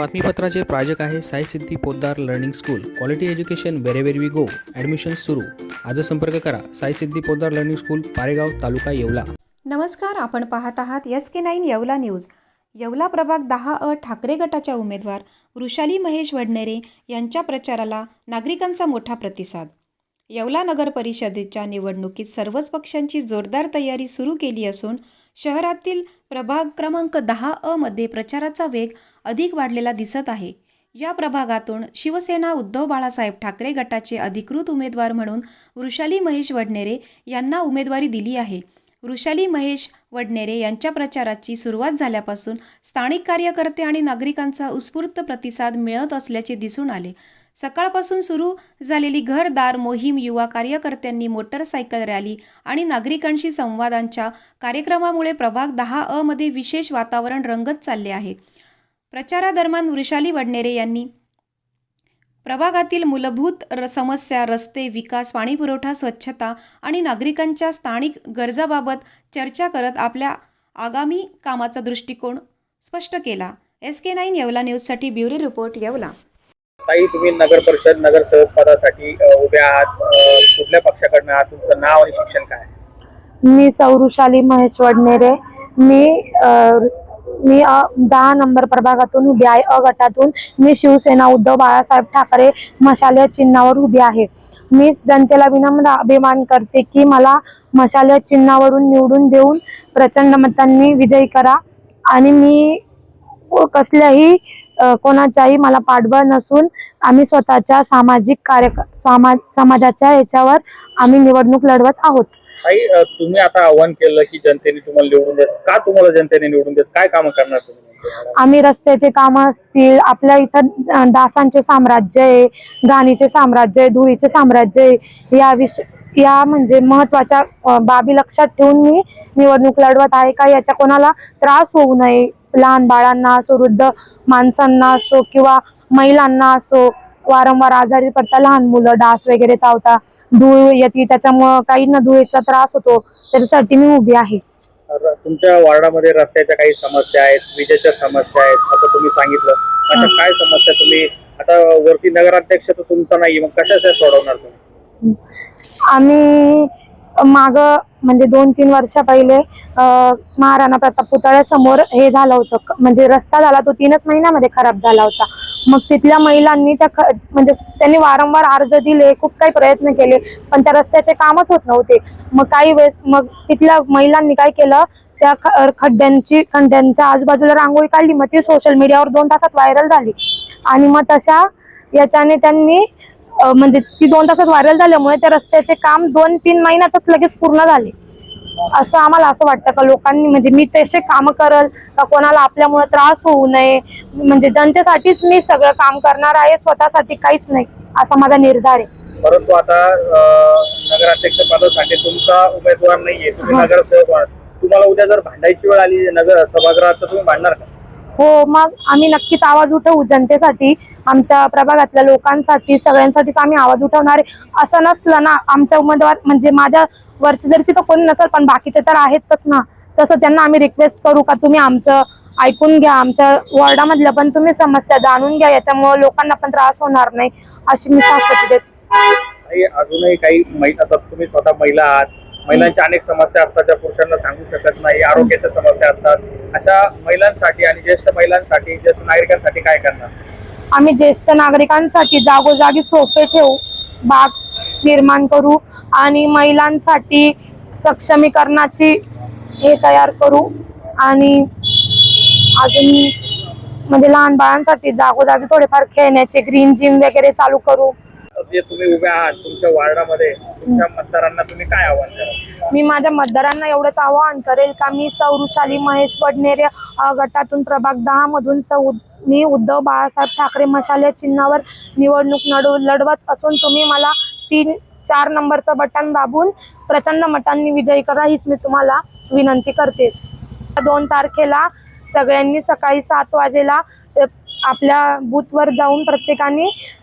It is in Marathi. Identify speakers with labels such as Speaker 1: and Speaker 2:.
Speaker 1: बातमीपत्राचे प्रायोजक आहे Sai Siddhi Poddar learning school. Quality education wherever we go admission सुरू. आज संपर्क करा. Sai Siddhi Poddar learning school Paregaon taluka Yeola.
Speaker 2: नमस्कार आपण पाहत आहात S K nine Yeola news. Yeola प्रभाग दहा अ ठाकरे गटाच्या उमेदवार वृषाली महेश वडनेरे यांच्या प्रचाराला नागरिकांचा मोठा प्रतिसाद. येवला नगर परिषदेच्या निवडणुकीत सर्वच पक्षांची जोरदार तयारी सुरू केली असून शहरातील प्रभाग क्रमांक दहा अ मध्ये प्रचाराचा वेग अधिक वाढलेला दिसत आहे. या प्रभागातून शिवसेना उद्धव बाळासाहेब ठाकरे गटाचे अधिकृत उमेदवार म्हणून वृषाली महेश वडनेरे यांना उमेदवारी दिली आहे. वृषाली महेश वडनेरे यांच्या प्रचाराची सुरुवात झाल्यापासून स्थानिक कार्यकर्ते आणि नागरिकांचा उत्स्फूर्त प्रतिसाद मिळत असल्याचे दिसून आले. सकाळपासून सुरू झालेली घरदार मोहीम युवा कार्यकर्त्यांनी मोटरसायकल रॅली आणि नागरिकांशी संवादांच्या कार्यक्रमामुळे प्रभाग दहा अ मध्ये विशेष वातावरण रंगत चालले आहे. प्रचारादरम्यान वृषाली वडनेरे यांनी प्रभागातील मूलभूत र समस्या रस्ते विकास पाणीपुरवठा स्वच्छता आणि नागरिकांच्या स्थानिक गरजाबाबत चर्चा करत आपल्या आगामी कामाचा दृष्टिकोन स्पष्ट केला. एस के नाईन येवला न्यूजसाठी ब्युरो रिपोर्ट येवला.
Speaker 3: ताई तुम्ही नगर परिषद नगरसेवक पदासाठी उभ्या आहात. कुठल्या पक्षाकडनं आहात? तुमचं नाव आणि शिक्षण काय
Speaker 4: मी सौरुशाली महेश वडनेरे. मी मी दहा नंबर प्रभागातून उभी आहे. अ गटातून मी शिवसेना उद्धव बाळासाहेब ठाकरे मशाल चिन्हावर उभी आहे. मी जनतेला विनम्र अभिमान करते की मला मशाल चिन्हावरून निवडून देऊन प्रचंड मतांनी विजयी करा. आणि मी कसल्याही कोणाच्याही मला पाठबळ नसून आम्ही स्वतःच्या सामाजिक कार्य समाज समाजाच्या याच्यावर आम्ही निवडणूक लढवत आहोत.
Speaker 3: तुम्ही आता आव्हान केलं की जनतेने तुम्हाला निवडून देत का तुम्हाला जनतेने निवडून देत? काय कामं करणार तुम्ही?
Speaker 4: आम्ही रस्त्याचे काम असतील आपल्या इथं डासांचे साम्राज्य आहे घाणीचे साम्राज्य आहे धुळीचे साम्राज्य आहे या विषय या म्हणजे महत्त्वाच्या बाबी लक्षात ठेवून मी निवडणूक लढवत आहे का? याचा कोणाला त्रास होऊ नये? लहान बाळांना असो वृद्ध माणसांना असो किंवा महिलांना असो वारंवार आजारी पडता लहान मुलं डास वगैरे चावता धूळ येते त्याच्यामुळं काहींना धुळीचा त्रास होतो त्याच्यासाठी मी उभी आहे.
Speaker 3: तुमच्या वार्डामध्ये रस्त्याच्या काही समस्या आहेत विजेच्या समस्या आहेत असं तुम्ही सांगितलं. अशा काय समस्या तुम्ही आता वरती नगराध्यक्ष तर तुमचा नाही मग कशा सोडवणार तुम्ही?
Speaker 4: आम्ही माग म्हणजे दोन तीन वर्ष पहिले महाराणा प्रताप पुतळ्यासमोर हे झालं होतं. म्हणजे रस्ता झाला तो तीनच महिन्यामध्ये खराब झाला होता. मग तिथल्या महिलांनी त्या ख- म्हणजे त्यांनी वारंवार अर्ज दिले खूप काही प्रयत्न केले पण त्या रस्त्याचे कामच होत नव्हते. मग काही वेळेस मग तिथल्या महिलांनी काय केलं त्या ख- खड्ड्यांची खड्ड्यांच्या आजूबाजूला रांगोळी काढली. मग ती सोशल मीडियावर दोन तासात व्हायरल झाली. आणि मग तशा याच्याने त्यांनी म्हणजे ती दोन तासात व्हायरल झाल्यामुळे त्या रस्त्याचे काम दोन तीन महिन्यातच लगेच पूर्ण झाले. असं आम्हाला असं वाटतं का लोकांनी म्हणजे मी तसे काम करल का कोणाला आपल्यामुळे त्रास होऊ नये? म्हणजे जनतेसाठीच मी सगळं काम करणार आहे स्वतःसाठी काहीच नाही असा माझा निर्धार आहे.
Speaker 3: परंतु आता नगराध्यक्ष पदासाठी तुमचा उमेदवार नाहीये तुम्ही. नगरसेवक तुम्हाला उद्या जर भांडायची वेळ आली नगर सभागृहात तर तुम्ही भांडणार का?
Speaker 4: हो मग आम्ही नक्कीच आवाज उठवू जनतेसाठी आमच्या प्रभागातल्या लोकांसाठी सगळ्यांसाठीच आम्ही आवाज उठवणार आहे. असं नसलं ना आमच्या उमेदवार म्हणजे माझ्या वरचे जरी तिथं कोणी नसेल पण बाकीचे तर आहेतच ना. तसं त्यांना आम्ही रिक्वेस्ट करू का तुम्ही आमचं ऐकून घ्या आमच्या वॉर्डामधल्या पण तुम्ही समस्या जाणून घ्या याच्यामुळे लोकांना पण त्रास होणार नाही अशी मी शाश्वती देते.
Speaker 3: अजूनही काही महिला तुम्ही स्वतः महिला आहात महिलांच्या अनेक समस्या असतात ज्या पुरुषांना सांगू शकत नाही आरोग्याच्या समस्या असतात. अशा महिलांसाठी आणि ज्येष्ठ महिलांसाठी ज्येष्ठ नागरिकांसाठी काय करणार?
Speaker 4: आम्ही ज्येष्ठ नागरिकांसाठी जागोजागी सोपे ठेवू बाग निर्माण करू आणि महिलांसाठी सक्षमीकरणाची हे तयार करू आणि अजून म्हणजे लहान बाळांसाठी जागोजागी थोडेफार खेळण्याचे ग्रीन जिम वगैरे चालू करू.
Speaker 3: जे तुम्ही उभे आहात तुमच्या वार्डामध्ये तुमच्या मतदारांना तुम्ही काय आव्हान
Speaker 4: मी माझ्या मतदारांना एवढंच आवाहन करेल का मी सौरुशाली महेश वडनेरे गटातून प्रभाग दहा मधून सौ मी उद्धव बाळासाहेब ठाकरे मशाल चिन्हावर निवडणूक लढव लढवत असून तुम्ही मला तीन चार नंबरचं बटन दाबून प्रचंड मतांनी विजयी करा हीच मी तुम्हाला विनंती करतेस दोन तारखेला सगळ्यांनी सकाळी सात वाजेला आपल्या बूथवर जाऊन प्रत्येकाने